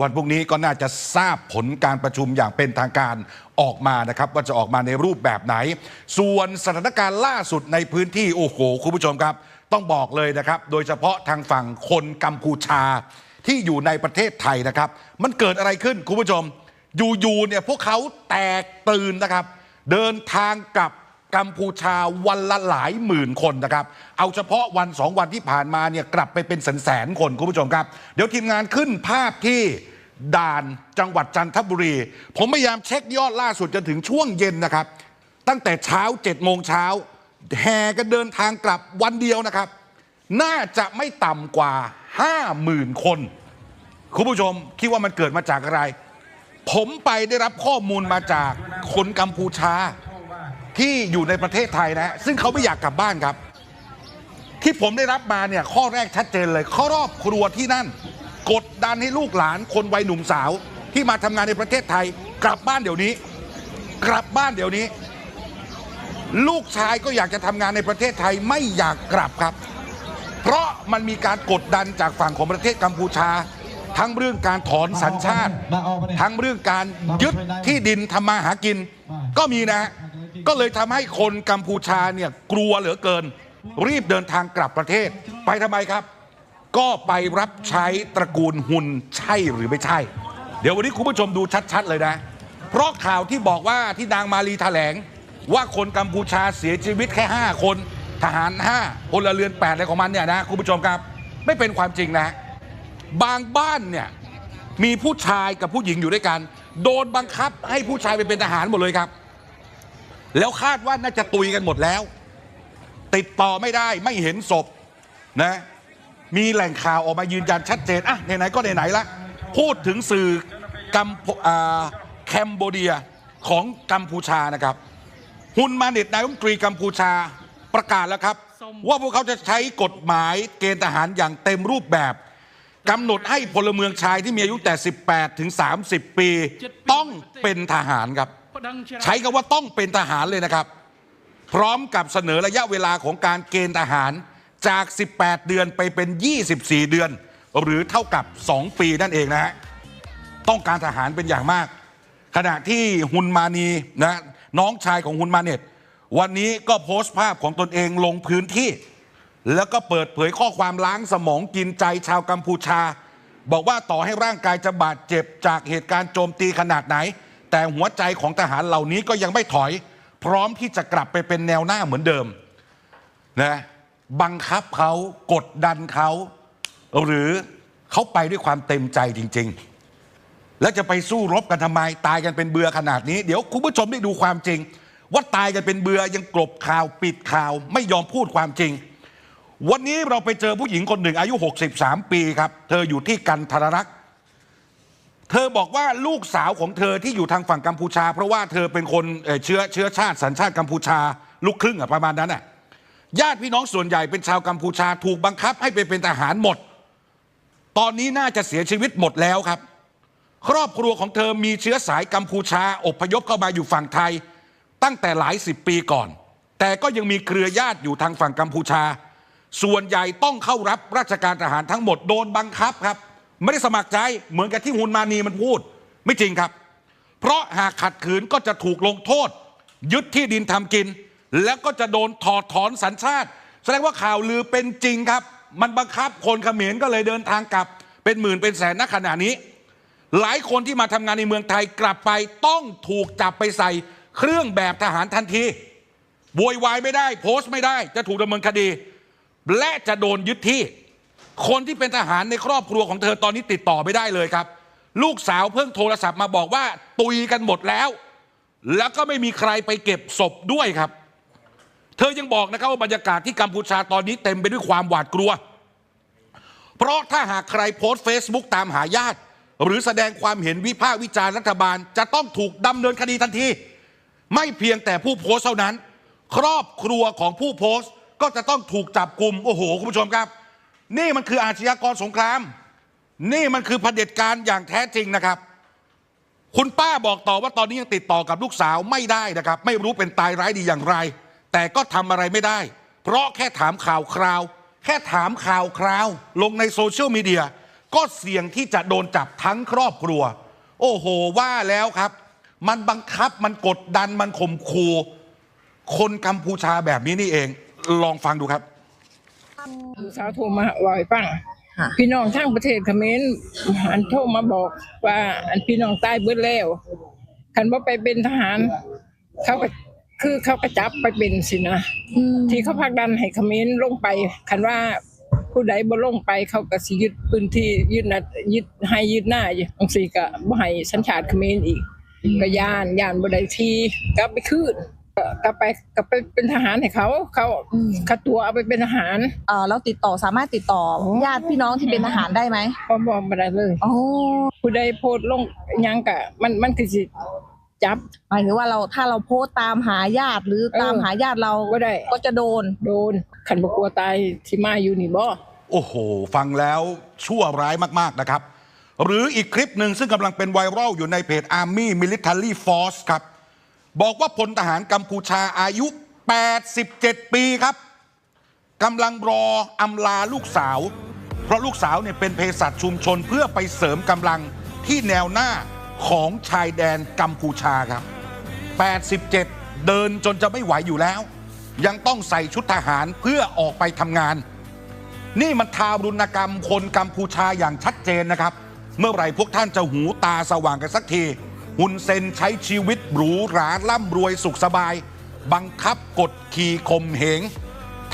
วันพรุ่งนี้ก็น่าจะทราบผลการประชุมอย่างเป็นทางการออกมานะครับ ว่าจะออกมาในรูปแบบไหน ส่วนสถานการณ์ล่าสุดในพื้นที่โอ้โหคุณผู้ชมครับ ต้องบอกเลยนะครับ โดยเฉพาะทางฝั่งคนกัมพูชาที่อยู่ในประเทศไทยนะครับ มันเกิดอะไรขึ้นคุณผู้ชมอยู่ๆเนี่ยพวกเขาแตกตื่นนะครับ เดินทางกลับ กัมพูชาวันละหลายหมื่นคนนะครับ เอาเฉพาะวันสองวันที่ผ่านมาเนี่ยกลับไปเป็นแสนแสนๆคนคุณผู้ชมครับ เดี๋ยวทีมงานขึ้นภาพที่ด่านจังหวัดจันทบุรี ผมพยายามเช็คยอดล่าสุดจนถึงช่วงเย็นนะครับ ตั้งแต่เช้า7จ็ดโมงเช้าแห่กันเดินทางกลับวันเดียวนะครับ น่าจะไม่ต่ำกว่า 50,000 คน คุณผู้ชมคิดว่ามันเกิดมาจากอะไร ผมไปได้รับข้อมูลมาจากคนกัมพูชา ที่อยู่ในประเทศไทยนะ ซึ่งเขาไม่อยากกลับบ้านครับ ที่ผมได้รับมาเนี่ยข้อแรกชัดเจนเลยครอบครัวที่นั่น กดดันให้ลูกหลานคนวัยหนุ่มสาว ที่มาทำงานในประเทศไทย กลับบ้านเดี๋ยวนี้ กลับบ้านเดี๋ยวนี้ ลูกชายก็อยากจะทำงานในประเทศไทยไม่อยากกลับครับ เพราะมันมีการกดดันจากฝั่งของประเทศกัมพูชาทั้งเรื่องการถอนสัญชาติ ทั้งเรื่องการยึดที่ดินทำมาหากิน ก็มีนะฮะ ก็เลยทำให้คนกัมพูชาเนี่ยกลัวเหลือเกิน รีบเดินทางกลับประเทศ ไปทำไมครับ ก็ไปรับใช้ตระกูลหุนใช่หรือไม่ใช่ เดี๋ยววันนี้คุณผู้ชมดูชัด ๆ เลยนะ เพราะข่าวที่บอกว่าที่นางมาลีแถลง ว่าคนกัมพูชาเสียชีวิตแค่ 5 คนทหาร 5พลเรือน8อะไรของมันเนี่ยนะคุณผู้ชมครับ ไม่เป็นความจริงนะ บางบ้านเนี่ยมีผู้ชายกับผู้หญิงอยู่ด้วยกัน โดนบังคับให้ผู้ชายไปเป็นทหารหมดเลยครับ แล้วคาดว่าน่าจะตุยกันหมดแล้ว ติดต่อไม่ได้ไม่เห็นศพนะมีแหล่งข่าวออกมายืนยันชัดเจนอะไหนๆก็ไหนๆละพูดถึงสื่อกัมพูอ่าแคมโบเดียของกัมพูชานะครับฮุนมาเน็ตนายกรัฐมตรีกัมพูชาประกาศแล้วครับ ว่าพวกเขาจะใช้กฎหมายเกณฑ์ทหารอย่างเต็มรูปแบบกำหนดให้พลเมืองชายที่มีอายุแต่ 18 ถึง 30 ปี ต้องเป็นทหารครับ ใช้คำว่าต้องเป็นทหารเลยนะครับ พร้อมกับเสนอระยะเวลาของการเกณฑ์ทหารจาก 18 เดือนไปเป็น 24 เดือน หรือเท่ากับ 2 ปีนั่นเองนะฮะต้องการทหารเป็นอย่างมาก ขณะที่ฮุนมานีนะน้องชายของฮุนมาเน็ตวันนี้ก็โพสต์ภาพของตนเองลงพื้นที่ แล้วก็เปิดเผยข้อความล้างสมองกินใจชาวกัมพูชา บอกว่าต่อให้ร่างกายจะบาดเจ็บจากเหตุการณ์โจมตีขนาดไหน แต่หัวใจของทหารเหล่านี้ก็ยังไม่ถอย พร้อมที่จะกลับไปเป็นแนวหน้าเหมือนเดิมนะบังคับเขากดดันเขาหรือเขาไปด้วยความเต็มใจจริง ๆ แล้วจะไปสู้รบกันทำไมตายกันเป็นเบือขนาดนี้ เดี๋ยวคุณผู้ชมได้ดูความจริง ว่าตายกันเป็นเบือยังกลบข่าวปิดข่าว ไม่ยอมพูดความจริง วันนี้เราไปเจอผู้หญิงคนหนึ่งอายุ 63 ปีครับ เธออยู่ที่กันทรรักษ์ เธอบอกว่าลูกสาวของเธอที่อยู่ทางฝั่งกัมพูชา เพราะว่าเธอเป็นคนเอ่อเชื้อเชื้อชาติสัญชาติกัมพูชา ลูกครึ่งอะประมาณนั้นอะญาติพี่น้องส่วนใหญ่เป็นชาวกัมพูชาถูกบังคับให้ไปเป็นทหารหมด ตอนนี้น่าจะเสียชีวิตหมดแล้วครับ ครอบครัวของเธอมีเชื้อสายกัมพูชาอพยพเข้ามาอยู่ฝั่งไทย ตั้งแต่หลายสิบปีก่อน แต่ก็ยังมีเครือญาติอยู่ทางฝั่งกัมพูชา ส่วนใหญ่ต้องเข้ารับราชการทหารทั้งหมดโดนบังคับครับ ไม่ได้สมัครใจเหมือนกับที่ฮุนมานีมันพูด ไม่จริงครับ เพราะหากขัดขืนก็จะถูกลงโทษ ยึดที่ดินทำกิน แล้วก็จะโดนถอดถอนสัญชาติ แสดงว่าข่าวลือเป็นจริงครับ มันบังคับคนเขมรก็เลยเดินทางกลับ เป็นหมื่นเป็นแสนณขณะนี้ หลายคนที่มาทำงานในเมืองไทยกลับไปต้องถูกจับไปใส่เครื่องแบบทหารทันทีโวยวายไม่ได้ โพสต์ไม่ได้ จะถูกดำเนินคดี และจะโดนยึดที่ คนที่เป็นทหารในครอบครัวของเธอตอนนี้ติดต่อไม่ได้เลยครับ ลูกสาวเพิ่งโทรศัพท์มาบอกว่าตุยกันหมดแล้ว แล้วก็ไม่มีใครไปเก็บศพด้วยครับ เธอยังบอกนะครับว่าบรรยากาศที่กัมพูชาตอนนี้เต็มไปด้วยความหวาดกลัว เพราะถ้าหากใครโพสต์ Facebook ตามหาญาติ หรือแสดงความเห็นวิพากษ์วิจารณ์รัฐบาล จะต้องถูกดำเนินคดีทันที ไม่เพียงแต่ผู้โพสต์เท่านั้น ครอบครัวของผู้โพสต์ก็จะต้องถูกจับกลุ่มโอ้โหคุณผู้ชมครับ นี่มันคืออาชญากรสงคราม นี่มันคือเผด็จการอย่างแท้จริงนะครับ คุณป้าบอกต่อว่าตอนนี้ยังติดต่อกับลูกสาวไม่ได้นะครับ ไม่รู้เป็นตายร้ายดีอย่างไร แต่ก็ทำอะไรไม่ได้ เพราะแค่ถามข่าวคราว แค่ถามข่าวคราว ลงในโซเชียลมีเดียก็เสี่ยงที่จะโดนจับทั้งครอบครัว โอ้โหว่าแล้วครับ มันบังคับมันกดดันมันข่มขู่คนกัมพูชาแบบนี้นี่เอง ลองฟังดูครับ ลูกสาวโทรมาลอยฟังค่ะพี่น้องทั้งประเทศเขมรอันโทรมาบอกว่า อันพี่น้องตายเบิดแล้วคันว่าไปเป็นทหาร เขาก็คือเขาก็จับไปเป็นสินะอืมที่เขาพักดันให้เขมรลงไป คันว่าผู้ใดบ่ลงไปเขาก็สิยึดพื้นที่ยึดนัดยึดให้ยึดหน้าอยู่บางทีก็บ่ให้สัญชาติเขมรอีกก็ย่านย่านบ่ได้ทีกลับไปคืน ก็กลับไปกลับไปเป็นทหารให้เขาเขาอืมเขาตัวเอาไปเป็นทหารเออเราติดต่อสามารถติดต่อโอ้ญาติพี่น้องที่เป็นทหารได้ไหมพอบอกบ่ได้เลยโอ้ผู้ใดโพสต์ลงหยังกะ มันมันคือสิจับหมายถึงว่าเราถ้าเราโพสต์ตามหาญาติหรือเออตามหาญาติเราบ่ได้ก็จะโดนโดนขันบกลัวตายที่มาอยู่นี่บ่โอ้โห ฟังแล้วชั่วร้ายมาก ๆ นะครับ หรืออีกคลิปหนึ่งซึ่งกำลังเป็นไวรัลอยู่ในเพจ Army Military Force ครับ บอกว่าพลทหารกัมพูชาอายุ 87 ปีครับกำลังรออำลาลูกสาว เพราะลูกสาวเนี่ยเป็นเภสัชชุมชนเพื่อไปเสริมกำลังที่แนวหน้าของชายแดนกัมพูชาครับ 87 เดินจนจะไม่ไหวอยู่แล้ว ยังต้องใส่ชุดทหารเพื่อออกไปทำงาน นี่มันทารุณกรรมคนกัมพูชาอย่างชัดเจนนะครับ เมื่อไหร่พวกท่านจะหูตาสว่างกันสักที ฮุนเซนใช้ชีวิตหรูหราล่ำรวยสุขสบาย บังคับกดขี่ข่มเหง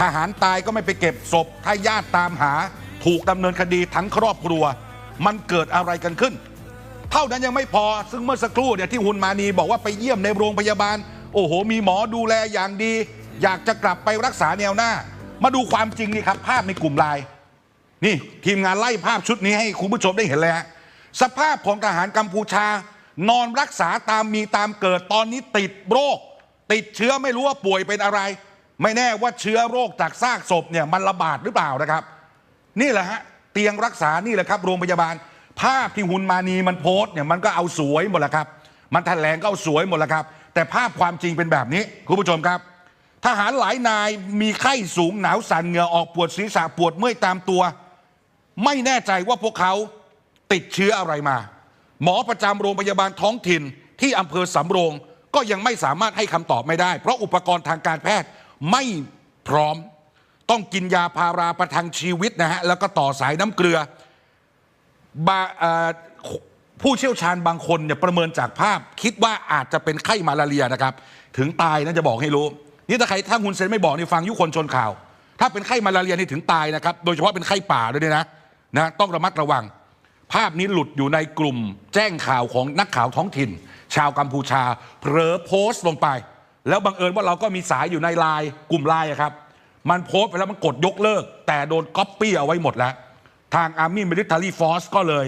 ทหารตายก็ไม่ไปเก็บศพ ถ้าญาติตามหา ถูกดำเนินคดีทั้งครอบครัว มันเกิดอะไรกันขึ้น เท่านั้นยังไม่พอซึ่งเมื่อสักครู่เนี่ยที่ฮุนมานีบอกว่าไปเยี่ยมในโรงพยาบาล โอ้โห มีหมอดูแลอย่างดี อยากจะกลับไปรักษาแนวหน้า มาดูความจริงนี่ครับภาพในกลุ่มไลน์นี่ทีมงานไล่ภาพชุดนี้ให้คุณผู้ชมได้เห็นเลยฮะสภาพของทหารกัมพูชา นอนรักษาตามมีตามเกิดตอนนี้ติดโรค ติดเชื้อไม่รู้ว่าป่วยเป็นอะไร ไม่แน่ว่าเชื้อโรคจากซากศพเนี่ยมันระบาดหรือเปล่านะครับ นี่แหละฮะเตียงรักษานี่แหละครับโรงพยาบาล ภาพที่หุนมานีมันโพสเนี่ยมันก็เอาสวยหมดแล้วครับ มันแถลงก็เอาสวยหมดแล้วครับ แต่ภาพความจริงเป็นแบบนี้คุณผู้ชมครับทหารหลายนายมีไข้สูงหนาวสั่นเหงื่อออกปวดศีรษะปวดเมื่อยตามตัว ไม่แน่ใจว่าพวกเขาติดเชื้ออะไรมา หมอประจำโรงพยาบาลท้องถิ่น ที่อำเภอสำโรงก็ยังไม่สามารถให้คำตอบไม่ได้ เพราะอุปกรณ์ทางการแพทย์ไม่พร้อม ต้องกินยาพาราประทังชีวิตนะฮะแล้วก็ต่อสายน้ำเกลือบาผู้เชี่ยวชาญบางคนเนี่ยประเมินจากภาพ คิดว่าอาจจะเป็นไข้มาลาเรียนะครับ ถึงตายนะจะบอกให้รู้ นี่ถ้าใครถ้าคุณเซนไม่บอกนี่ฟังยุคนชนข่าว ถ้าเป็นไข้มาลาเรียนี่ถึงตายนะครับ โดยเฉพาะเป็นไข้ป่าด้วยเนี่ยนะนะ ต้องระมัดระวัง ภาพนี้หลุดอยู่ในกลุ่ม แจ้งข่าวของนักข่าวท้องถิ่น ชาวกัมพูชาเผลอโพสต์ลงไป แล้วบังเอิญว่าเราก็มีสายอยู่ในไลน์กลุ่มไลน์ครับ มันโพสต์ไปแล้วมันกดยกเลิก แต่โดนก๊อปปี้เอาไว้หมดแล้ว ทาง Army Military Force ก็เลย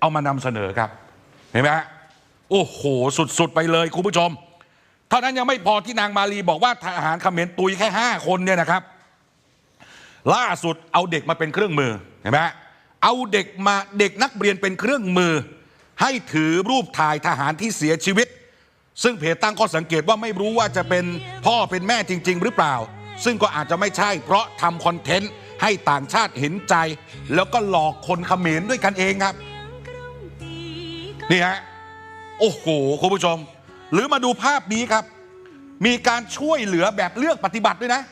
เอามานำเสนอครับ เห็นไหมฮะโอ้โห สุดๆ ไปเลยคุณผู้ชม เท่านั้นยังไม่พอที่นางมาลีบอกว่าทหารเขมรตุยแค่ 5 คนเนี่ยนะครับ ล่าสุดเอาเด็กมาเป็นเครื่องมือเห็นไหมฮะ เอาเด็กมาเด็กนักเรียนเป็นเครื่องมือ ให้ถือรูปถ่ายทหารที่เสียชีวิต ซึ่งเพจตั้งข้อสังเกตว่าไม่รู้ว่าจะเป็นพ่อเป็นแม่จริง ๆ หรือเปล่า ซึ่งก็อาจจะไม่ใช่ เพราะทำคอนเทนต์ให้ต่างชาติเห็นใจ แล้วก็หลอกคนเขมรด้วยกันเองครับนี่ฮะโอ้โหคุณผู้ชม หรือมาดูภาพนี้ครับ มีการช่วยเหลือแบบเลือกปฏิบัติด้วยนะ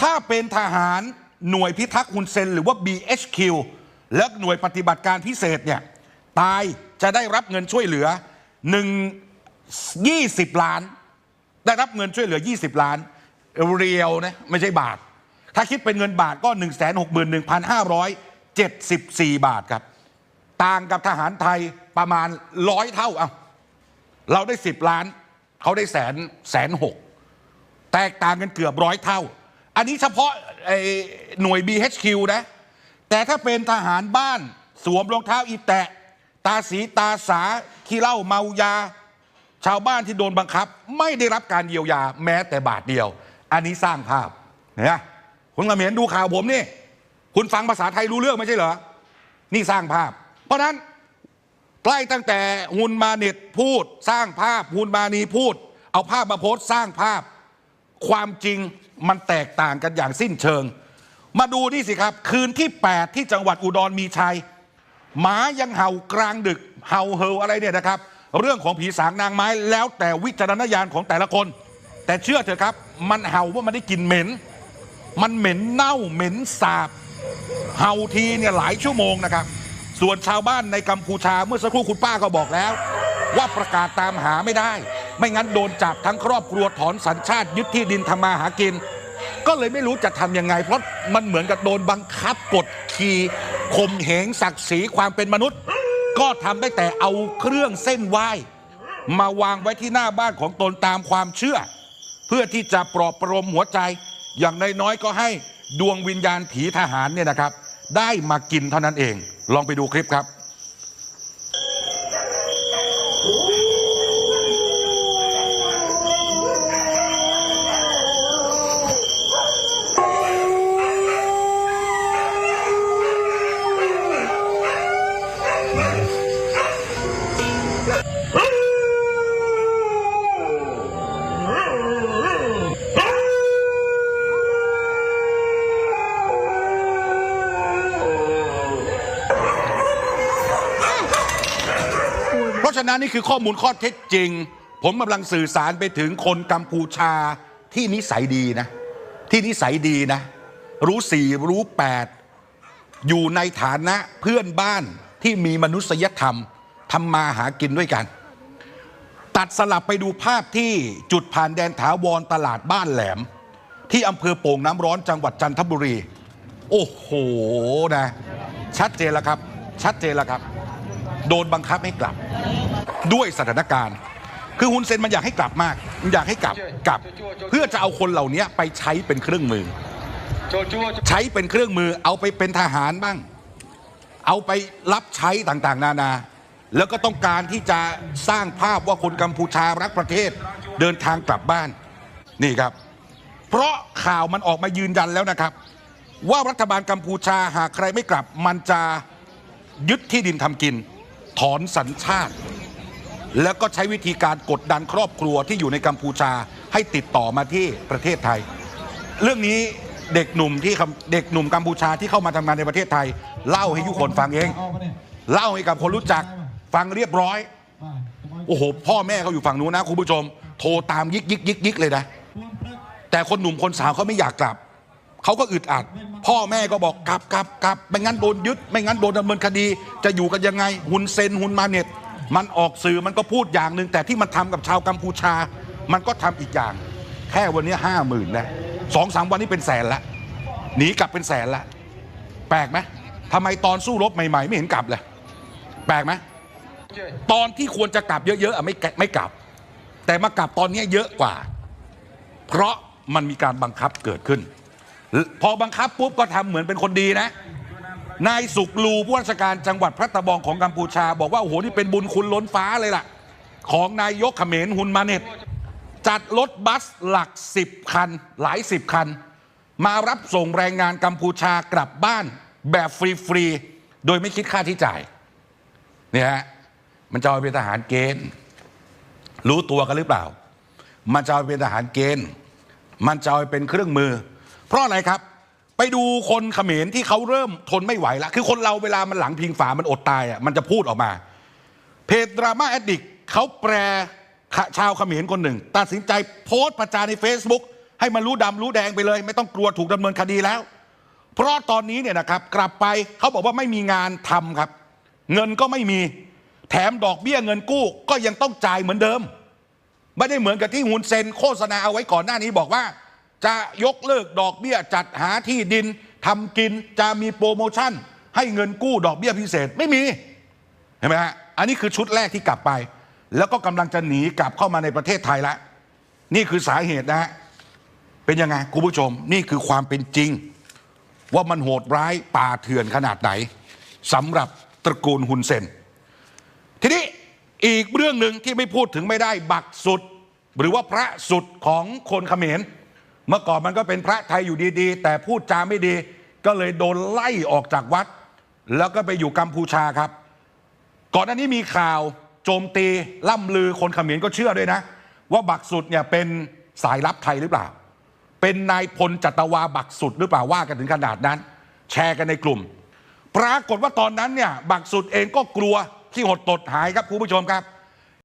ถ้าเป็นทหารหน่วยพิทักษ์ฮุนเซนหรือว่า BHQ และหน่วยปฏิบัติการพิเศษเนี่ยตายจะได้รับเงินช่วยเหลือ1 20ล้าน ได้รับเงินช่วยเหลือ 20 ล้าน เรียวนะไม่ใช่บาท ถ้าคิดเป็นเงินบาทก็ 161,574 บาทครับ ต่างกับทหารไทยประมาณร้อยเท่าเอาเราได้ 10 ล้าน เขาได้แสนแสนหกแตกต่างกันเกือบร้อยเท่า อันนี้เฉพาะไอ้หน่วย BHQ นะ แต่ถ้าเป็นทหารบ้าน สวมรองเท้าอีแตะ ตาสีตาสาขี้เหล้าเมายา ชาวบ้านที่โดนบังคับ ไม่ได้รับการเยียวยาแม้แต่บาทเดียว อันนี้สร้างภาพเนี่ยคุณกระเหมียนดูข่าวผมนี่ คุณฟังภาษาไทยรู้เรื่องไม่ใช่เหรอ นี่สร้างภาพ เพราะฉะนั้นใกล้ตั้งแต่ฮุนมาเน็ตพูด สร้างภาพฮุนมานีพูด เอาภาพมาโพสต์สร้างภาพ ความจริงมันแตกต่างกันอย่างสิ้นเชิง มาดูนี่สิครับ คืนที่ 8 ที่จังหวัดอุดรมีชัย หมายังเห่ากลางดึก เห่าเห่ออะไรเนี่ยนะครับ เรื่องของผีสางนางไม้ แล้วแต่วิจารณญาณของแต่ละคน แต่เชื่อเถอะครับ มันเห่าว่ามันได้กลิ่นเหม็น มันเหม็นเน่าเหม็นสาบ เห่าทีเนี่ยหลายชั่วโมงนะครับ ส่วนชาวบ้านในกัมพูชาเมื่อสักครู่คุณป้าก็บอกแล้ว ว่าประกาศตามหาไม่ได้ ไม่งั้นโดนจับทั้งครอบครัวถอนสัญชาติยึดที่ดินทำมาหากิน ก็เลยไม่รู้จะทำยังไง เพราะมันเหมือนกับโดนบังคับกดขี่ข่มเหงศักดิ์ศรีความเป็นมนุษย์ ก็ทำได้แต่เอาเครื่องเส้นไหว้ มาวางไว้ที่หน้าบ้านของตนตามความเชื่อ เพื่อที่จะปลอบประโลมหัวใจ อย่างน้อยๆก็ให้ดวงวิญญาณผีทหารเนี่ยนะครับ ได้มากินเท่านั้นเอง ลองไปดูคลิปครับ นี่คือข้อมูลข้อเท็จจริง ผมกำลังสื่อสารไปถึงคนกัมพูชาที่นิสัยดีนะ ที่นิสัยดีนะ รู้สี่รู้แปดอยู่ในฐานะเพื่อนบ้านที่มีมนุษยธรรมทำมาหากินด้วยกัน ตัดสลับไปดูภาพที่จุดผ่านแดนถาวรตลาดบ้านแหลม ที่อำเภอโป่งน้ำร้อนจังหวัดจันทบุรี โอ้โหนะ ชัดเจนแล้วครับ ชัดเจนแล้วครับ โดนบังคับให้กลับ ด้วยสถานการณ์ คือฮุนเซนมันอยากให้กลับมาก มันอยากให้กลับกลับ เพื่อจะเอาคนเหล่านี้ไปใช้เป็นเครื่องมือ ใช้เป็นเครื่องมือเอาไปเป็นทหารบ้าง เอาไปรับใช้ต่างๆ นานา แล้วก็ต้องการที่จะสร้างภาพว่าคนกัมพูชารักประเทศ เดินทางกลับบ้านนี่ครับ เพราะข่าวมันออกมายืนยันแล้วนะครับ ว่ารัฐบาลกัมพูชาหากใครไม่กลับมันจะยึดที่ดินทำกิน ถอนสัญชาติ แล้วก็ใช้วิธีการกดดันครอบครัวที่อยู่ในกัมพูชาให้ติดต่อมาที่ประเทศไทย เรื่องนี้เด็กหนุ่มที่เด็กหนุ่มกัมพูชาที่เข้ามาทำงานในประเทศไทย เล่าให้ยุคนฟังเอง เล่าให้กับคนรู้จักฟังเรียบร้อย โอ้โห พ่อแม่เขาอยู่ฝั่งนู้นนะคุณผู้ชม โทรตามยิกยิกยิกยิกเลยนะ แต่คนหนุ่มคนสาวเขาไม่อยากกลับ เขาก็อึดอัด พ่อแม่ก็บอกกลับกลับกลับไม่งั้นโดนยึด ไม่งั้นโดนดำเนินคดี จะอยู่กันยังไงหุนเซนหุนมาเน็ตมันออกสื่อมันก็พูดอย่างหนึ่งแต่ที่มันทำกับชาวกัมพูชา มันก็ทำอีกอย่าง แค่วันนี้ห้าหมื่นนะสองสามวันนี้เป็นแสนละหนีกลับเป็นแสนละแปลกไหมทำไมตอนสู้รบใหม่ ๆ ไม่เห็นกลับเลยแปลกไหมตอนที่ควรจะกลับเยอะๆอะไม่ไม่กลับ แต่มากลับตอนนี้เยอะกว่า เพราะมันมีการบังคับเกิดขึ้น พอบังคับปุ๊บก็ทำเหมือนเป็นคนดีนะ นายสุกลูผู้ราชการจังหวัดพระตะบองของกัมพูชา บอกว่าโอ้โหนี่เป็นบุญคุณล้นฟ้าเลยล่ะ ของนายกเขมรฮุนมาเน็ตจัดรถบัสหลักสิบคัน หลายสิบคัน มารับส่งแรงงานกัมพูชากลับบ้านแบบฟรีๆโดยไม่คิดค่าที่จ่ายเนี่ยฮะมันจะเอาไปเป็นทหารเกณฑ์ รู้ตัวกันหรือเปล่า มันจะเอาไปเป็นทหารเกณฑ์ มันจะเอาไปเป็นเครื่องมือ เพราะอะไรครับ ไปดูคนเขมรที่เขาเริ่มทนไม่ไหวแล้วคือคนเราเวลามันหลังพิงฝามันอดตายอะมันจะพูดออกมา เพจดราม่าแอดดิกเขาแปลชาวเขมรคนหนึ่ง ตัดสินใจโพสต์ประจานใน Facebook ให้มันรู้ดำรู้แดงไปเลย ไม่ต้องกลัวถูกดำเนินคดีแล้ว เพราะตอนนี้เนี่ยนะครับกลับไปเขาบอกว่าไม่มีงานทำครับ เงินก็ไม่มีแถมดอกเบี้ยเงินกู้ก็ยังต้องจ่ายเหมือนเดิม ไม่ได้เหมือนกับที่ฮุนเซนโฆษณาเอาไว้ก่อนหน้านี้บอกว่า จะยกเลิกดอกเบี้ยจัดหาที่ดินทำกินจะมีโปรโมชั่น ให้เงินกู้ดอกเบี้ยพิเศษไม่มีเห็นไหมฮะอันนี้คือชุดแรกที่กลับไป แล้วก็กำลังจะหนีกลับเข้ามาในประเทศไทยแล้วนี่คือสาเหตุนะฮะเป็นยังไงคุณผู้ชม นี่คือความเป็นจริง ว่ามันโหดร้ายป่าเถื่อนขนาดไหนสำหรับตระกูลฮุนเซน ทีนี้อีกเรื่องหนึ่งที่ไม่พูดถึงไม่ได้บักสุด หรือว่าพระสุดของคนเขมร เมื่อก่อนมันก็เป็นพระไทยอยู่ดีๆ แต่พูดจาไม่ดี ก็เลยโดนไล่ออกจากวัด แล้วก็ไปอยู่กัมพูชาครับ ก่อนหน้านี้มีข่าวโจมตีล่ำลือคนเขมรก็เชื่อด้วยนะ ว่าบักสุดเนี่ยเป็นสายลับไทยหรือเปล่า เป็นนายพลจัตวาบักสุดหรือเปล่าว่ากันถึงขนาดนั้น แชร์กันในกลุ่มปปรากฏว่าตอนนั้นเนี่ยบักสุดเองก็กลัวที่หดตดหายครับคุณผู้ชมครับ